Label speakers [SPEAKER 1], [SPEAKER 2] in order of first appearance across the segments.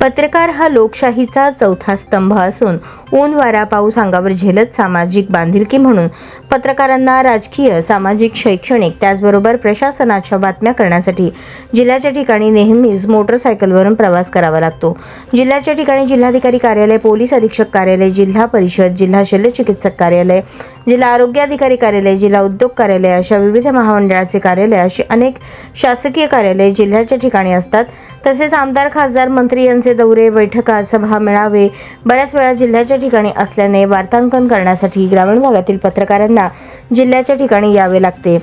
[SPEAKER 1] पत्रकार हा लोकशाहीचा चौथा स्तंभ असून ऊन वारा पाऊस अंगावर झेलत सामाजिक बांधिलकी म्हणून पत्रकारांना राजकीय सामाजिक शैक्षणिक त्याचबरोबर प्रशासनाच्या बातम्या करण्यासाठी जिल्ह्याच्या ठिकाणी नेहमीच मोटरसायकलवरून प्रवास करावा लागतो. जिल्ह्याच्या ठिकाणी जिल्हाधिकारी कार्यालय पोलीस अधीक्षक कार्यालय जिल्हा परिषद जिल्हा शल्यचिकित्सक कार्यालय जिल्हा आरोग्याधिकारी कार्यालय जिल्हा उद्योग कार्यालय अशा विविध महामंडळाचे कार्यालय अशी अनेक शासकीय कार्यालय जिल्ह्याच्या ठिकाणी असतात. तसेच आमदार खासदार मंत्री यांचे दौरे बैठका सभा मेळावे बऱ्याच वेळा जिल्ह्याच्या ठिकाणी असल्याने वार्तांकन करण्यासाठी ग्रामीण भागातील पत्रकारांना जिल्ह्याच्या ठिकाणी यावे लागते.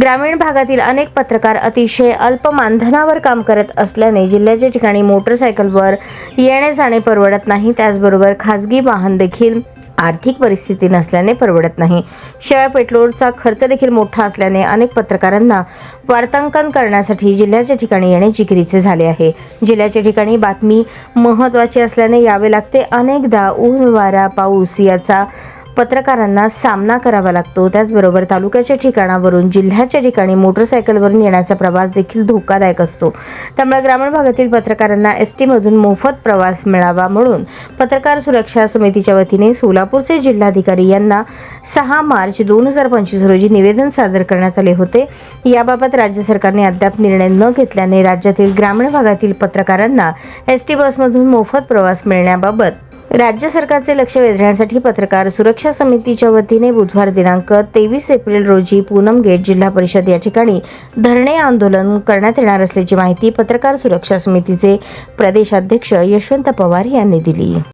[SPEAKER 1] ग्रामीण भागातील अनेक पत्रकार अतिशय अल्प मानधनावर काम करत असल्याने जिल्ह्याच्या ठिकाणी मोटरसायकलवर येणे जाणे परवडत नाही. त्याचबरोबर खाजगी वाहन देखील आर्थिक परिस्थिती नसल्याने परवडत नाही. शिवाय पेट्रोलचा खर्च देखील मोठा असल्याने अनेक पत्रकारांना वार्तांकन करण्यासाठी जिल्ह्याच्या ठिकाणी येणे जिकिरीचे झाले आहे. जिल्ह्याच्या ठिकाणी बातमी महत्त्वाची असल्याने यावे लागते. अनेकदा ऊन वारा पाऊस याचा पत्रकारांना सामना करावा लागतो. त्याचबरोबर तालुक्याच्या ठिकाणावरून जिल्ह्याच्या ठिकाणी मोटरसायकलवरून येण्याचा प्रवास देखील धोकादायक असतो. त्यामुळे ग्रामीण भागातील पत्रकारांना एस टीमधून मोफत प्रवास मिळावा म्हणून पत्रकार सुरक्षा समितीच्या वतीने सोलापूरचे जिल्हाधिकारी यांना सहा मार्च दोन हजार पंचवीस रोजी निवेदन सादर करण्यात आले होते. याबाबत राज्य सरकारने अद्याप निर्णय न घेतल्याने राज्यातील ग्रामीण भागातील पत्रकारांना एस टी बसमधून मोफत प्रवास मिळण्याबाबत राज्य सरकारचे लक्ष वेधण्यासाठी पत्रकार सुरक्षा समितीच्या वतीने बुधवार दिनांक तेवीस एप्रिल रोजी पूनम गेट जिल्हा परिषद या ठिकाणी धरणे आंदोलन करण्यात येणार असल्याची माहिती पत्रकार सुरक्षा समितीचे प्रदेशाध्यक्ष यशवंत पवार यांनी दिली.